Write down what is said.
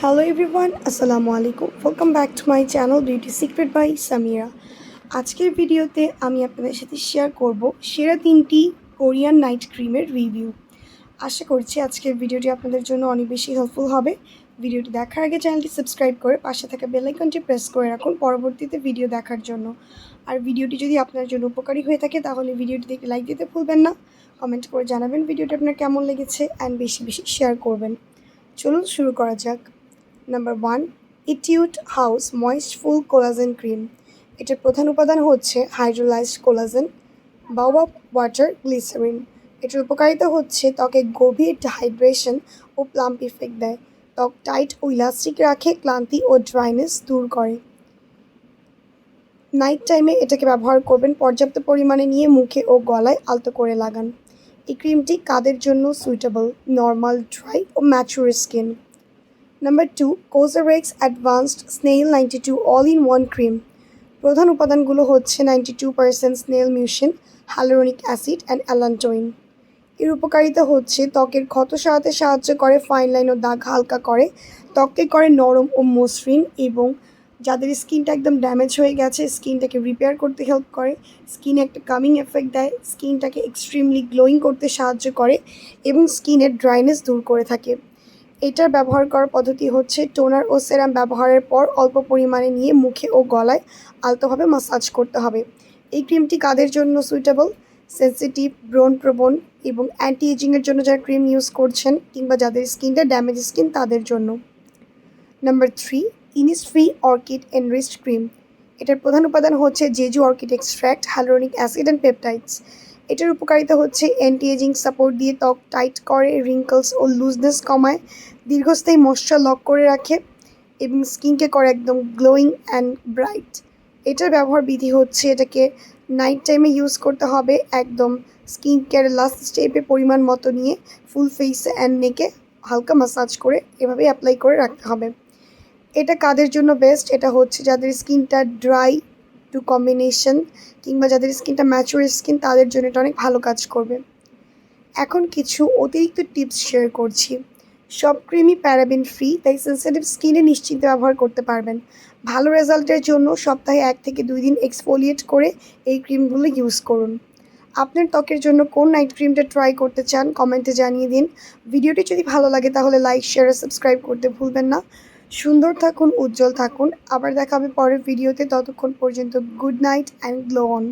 Hello everyone আসসালামু আলাইকুম welcome back to my channel beauty secret by Samira আজকের ভিডিওতে আমি আপনাদের সাথে শেয়ার করব সেরা তিনটি কোরিয়ান নাইট ক্রিমের রিভিউ আশা করছি আজকের ভিডিওটি আপনাদের জন্য অনেক বেশি হেল্পফুল হবে। ভিডিওটি দেখার আগে চ্যানেলটি সাবস্ক্রাইব করে পাশে থাকা বেলাইকনটি প্রেস করে রাখুন পরবর্তীতে ভিডিও দেখার জন্য। আর ভিডিওটি যদি আপনার জন্য উপকারী হয়ে থাকে তাহলে ভিডিওটি দেখে লাইক দিতে ভুলবেন না। কমেন্ট করে জানাবেন ভিডিওটি আপনার কেমন লেগেছে অ্যান্ড বেশি বেশি শেয়ার করবেন। চলুন শুরু করা যাক। Number one Etude house moistfull collagen cream এটার প্রধান উপাদান হচ্ছে hydrolysed collagen baobab water glycerin এটার উপকারিতা হচ্ছে ত্বকে গভীর হাইড্রেশন ও প্লাম্প ইফেক্ট দেয়। ত্বক টাইট ও ইলাস্টিক রাখে, ক্লান্তি ও ড্রাইনেস দূর করে। নাইট টাইমে এটাকে ব্যবহার করবেন পর্যাপ্ত পরিমাণে নিয়ে মুখে ও গলায় আলতো করে লাগান। এই ক্রিমটি কাদের জন্য suitable normal dry O mature skin number two Cosrx advanced snail ninety two all in one cream প্রধান উপাদানগুলো হচ্ছে ninety two percent snail mucin hyaluronic acid and allantoin এর উপকারিতা হচ্ছে ত্বকের ক্ষত সারাতে সাহায্য করে ফাইন লাইন ও দাগ হালকা করে। ত্বককে করে নরম ও মসৃণ এবং যাদের স্কিনটা একদম ড্যামেজ হয়ে গেছে, স্কিনটাকে রিপেয়ার করতে হেল্প করে। স্কিনে একটা কামিং এফেক্ট দেয়, স্কিনটাকে এক্সট্রিমলি গ্লোয়িং করতে সাহায্য করে এবং স্কিনের ড্রাইনেস দূর করে থাকে। এটার ব্যবহার করার পদ্ধতি হচ্ছে টোনার ও সেরাম ব্যবহারের পর অল্প পরিমাণে নিয়ে মুখে ও গলায় আলতোভাবে মাসাজ করতে হবে। এই ক্রিমটি কাদের জন্য সুইটেবল সেন্সিটিভ ব্রোন প্রবণ এবং অ্যান্টি এজিংয়ের জন্য যারা ক্রিম ইউজ করছেন কিংবা যাদের স্কিনটা ড্যামেজ স্কিন তাদের জন্য। Number three Innisfree orchid enriched cream এটার প্রধান উপাদান হচ্ছে Jeju orchid extract hyaluronic acid and peptides এটার উপকারিতা হচ্ছে অ্যান্টি এজিং সাপোর্ট দিয়ে ত্বক টাইট করে রিঙ্কলস ও লুজনেস কমায়, দীর্ঘস্থায়ী ময়শ্চার লক করে রাখে এবং স্কিনকে করে একদম গ্লোয়িং অ্যান্ড ব্রাইট এটার ব্যবহার বিধি হচ্ছে এটাকে নাইট টাইমে ইউজ করতে হবে একদম স্কিন কেয়ার লাস্ট স্টেপে পরিমাণ মতো নিয়ে ফুল ফেসে অ্যান্ড নেকে হালকা মাসাজ করে এভাবে অ্যাপ্লাই করে রাখতে হবে। এটা কাদের জন্য বেস্ট এটা হচ্ছে যাদের স্কিনটা ড্রাই টু কম্বিনেশন কিংবা যাদের স্কিনটা ম্যাচুর স্কিন তাদের জন্য এটা অনেক ভালো কাজ করবে। এখন কিছু অতিরিক্ত টিপস শেয়ার করছি। সব ক্রিমই প্যারাবিন ফ্রি তাই সেন্সিটিভ স্কিনে নিশ্চিন্তে ব্যবহার করতে পারবেন। ভালো রেজাল্টের জন্য সপ্তাহে এক থেকে দুই দিন এক্সফোলিয়েট করে এই ক্রিমগুলো ইউজ করুন। আপনার ত্বকের জন্য কোন নাইট ক্রিমটা ট্রাই করতে চান কমেন্টে জানিয়ে দিন। ভিডিওটি যদি ভালো লাগে তাহলে লাইক শেয়ার আর সাবস্ক্রাইব করতে ভুলবেন না। সুন্দর থাকুন, উজ্জ্বল থাকুন। আবার দেখা হবে পরের ভিডিওতে ততক্ষণ পর্যন্ত good night and glow on